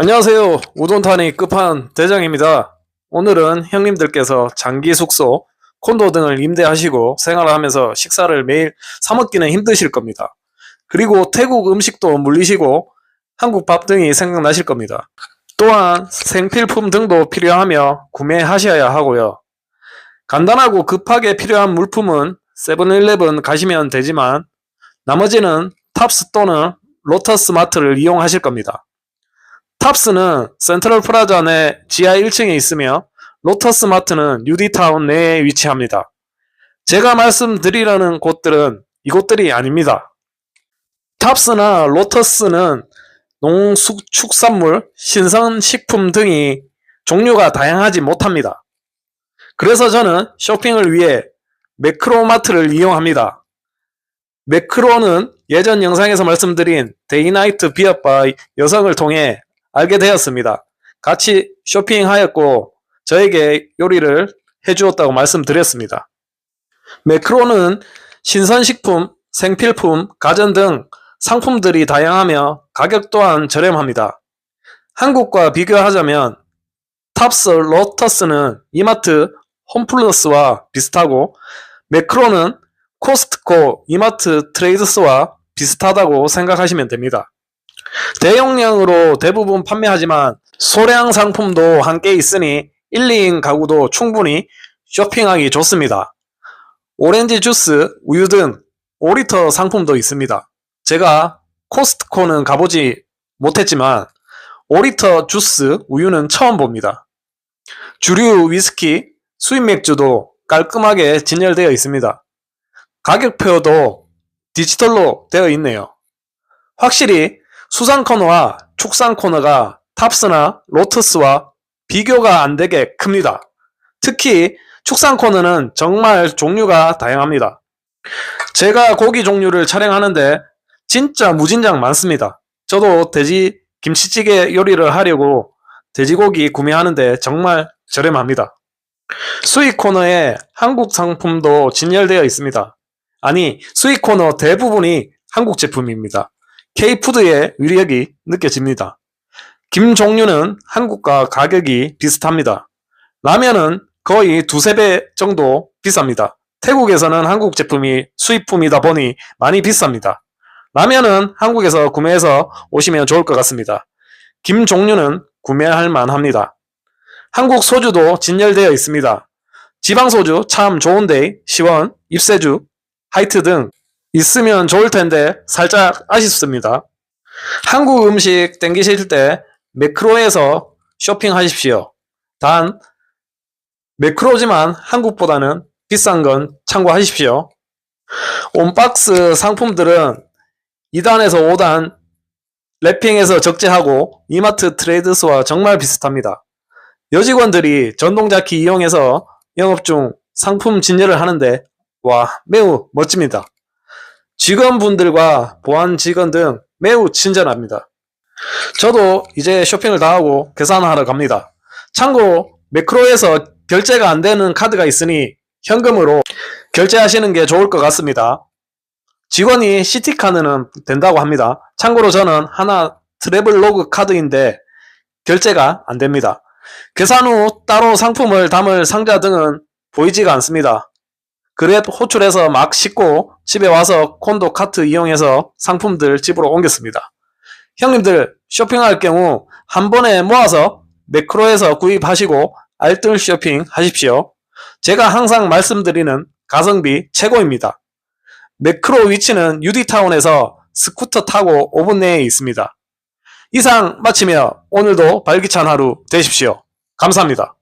안녕하세요. 우돈탄이 끝판 대장입니다. 오늘은 형님들께서 장기 숙소, 콘도 등을 임대하시고 생활을 하면서 식사를 매일 사먹기는 힘드실 겁니다. 그리고 태국 음식도 물리시고 한국 밥 등이 생각나실 겁니다. 또한 생필품 등도 필요하며 구매하셔야 하고요. 간단하고 급하게 필요한 물품은 세븐일레븐 가시면 되지만 나머지는 탑스 또는 로터스 마트를 이용하실 겁니다. 탑스는 센트럴 프라자 내 지하 1층에 있으며 로터스 마트는 유디타운 내에 위치합니다. 제가 말씀드리려는 곳들은 이곳들이 아닙니다. 탑스나 로터스는 농축산물, 신선식품 등이 종류가 다양하지 못합니다. 그래서 저는 쇼핑을 위해 매크로마트를 이용합니다. 매크로는 예전 영상에서 말씀드린 데이나이트 비어바 여성을 통해 알게 되었습니다. 같이 쇼핑하였고 저에게 요리를 해주었다고 말씀드렸습니다. 매크로는 신선식품, 생필품, 가전 등 상품들이 다양하며 가격 또한 저렴합니다. 한국과 비교하자면 탑스, 로터스는 이마트, 홈플러스와 비슷하고 매크로는 코스트코, 이마트, 트레이드스와 비슷하다고 생각하시면 됩니다. 대용량으로 대부분 판매하지만 소량 상품도 함께 있으니 1, 2인 가구도 충분히 쇼핑하기 좋습니다. 오렌지 주스, 우유 등 5리터 상품도 있습니다. 제가 코스트코는 가보지 못했지만 5리터 주스, 우유는 처음 봅니다. 주류 위스키, 수입 맥주도 깔끔하게 진열되어 있습니다. 가격표도 디지털로 되어 있네요. 확실히 수산 코너와 축산 코너가 탑스나 로터스와 비교가 안 되게 큽니다. 특히 축산 코너는 정말 종류가 다양합니다. 제가 고기 종류를 촬영하는데 진짜 무진장 많습니다. 저도 돼지 김치찌개 요리를 하려고 돼지고기 구매하는데 정말 저렴합니다. 수익 코너에 한국 상품도 진열되어 있습니다. 아니, 수익 코너 대부분이 한국 제품입니다. K푸드의 위력이 느껴집니다. 김 종류는 한국과 가격이 비슷합니다. 라면은 거의 두세 배 정도 비쌉니다. 태국에서는 한국 제품이 수입품이다 보니 많이 비쌉니다. 라면은 한국에서 구매해서 오시면 좋을 것 같습니다. 김 종류는 구매할 만합니다. 한국 소주도 진열되어 있습니다. 지방 소주 참 좋은데 시원, 입세주, 하이트 등 있으면 좋을 텐데 살짝 아쉽습니다. 한국 음식 땡기실 때 매크로에서 쇼핑하십시오. 단 매크로지만 한국보다는 비싼 건 참고하십시오. 온박스 상품들은 2단에서 5단 랩핑에서 적재하고 이마트 트레이드스와 정말 비슷합니다. 여직원들이 전동자키 이용해서 영업 중 상품 진열을 하는데 와 매우 멋집니다. 직원분들과 보안 직원 등 매우 친절합니다. 저도 이제 쇼핑을 다 하고 계산하러 갑니다. 참고 매크로에서 결제가 안 되는 카드가 있으니 현금으로 결제하시는 게 좋을 것 같습니다. 직원이 시티카드는 된다고 합니다. 참고로 저는 하나 트래블로그 카드인데 결제가 안 됩니다. 계산 후 따로 상품을 담을 상자 등은 보이지가 않습니다. 그랩 호출해서 막 싣고 집에 와서 콘도 카트 이용해서 상품들 집으로 옮겼습니다. 형님들 쇼핑할 경우 한 번에 모아서 매크로에서 구입하시고 알뜰 쇼핑 하십시오. 제가 항상 말씀드리는 가성비 최고입니다. 매크로 위치는 유디타운에서 스쿠터 타고 5분 내에 있습니다. 이상 마치며 오늘도 발기찬 하루 되십시오. 감사합니다.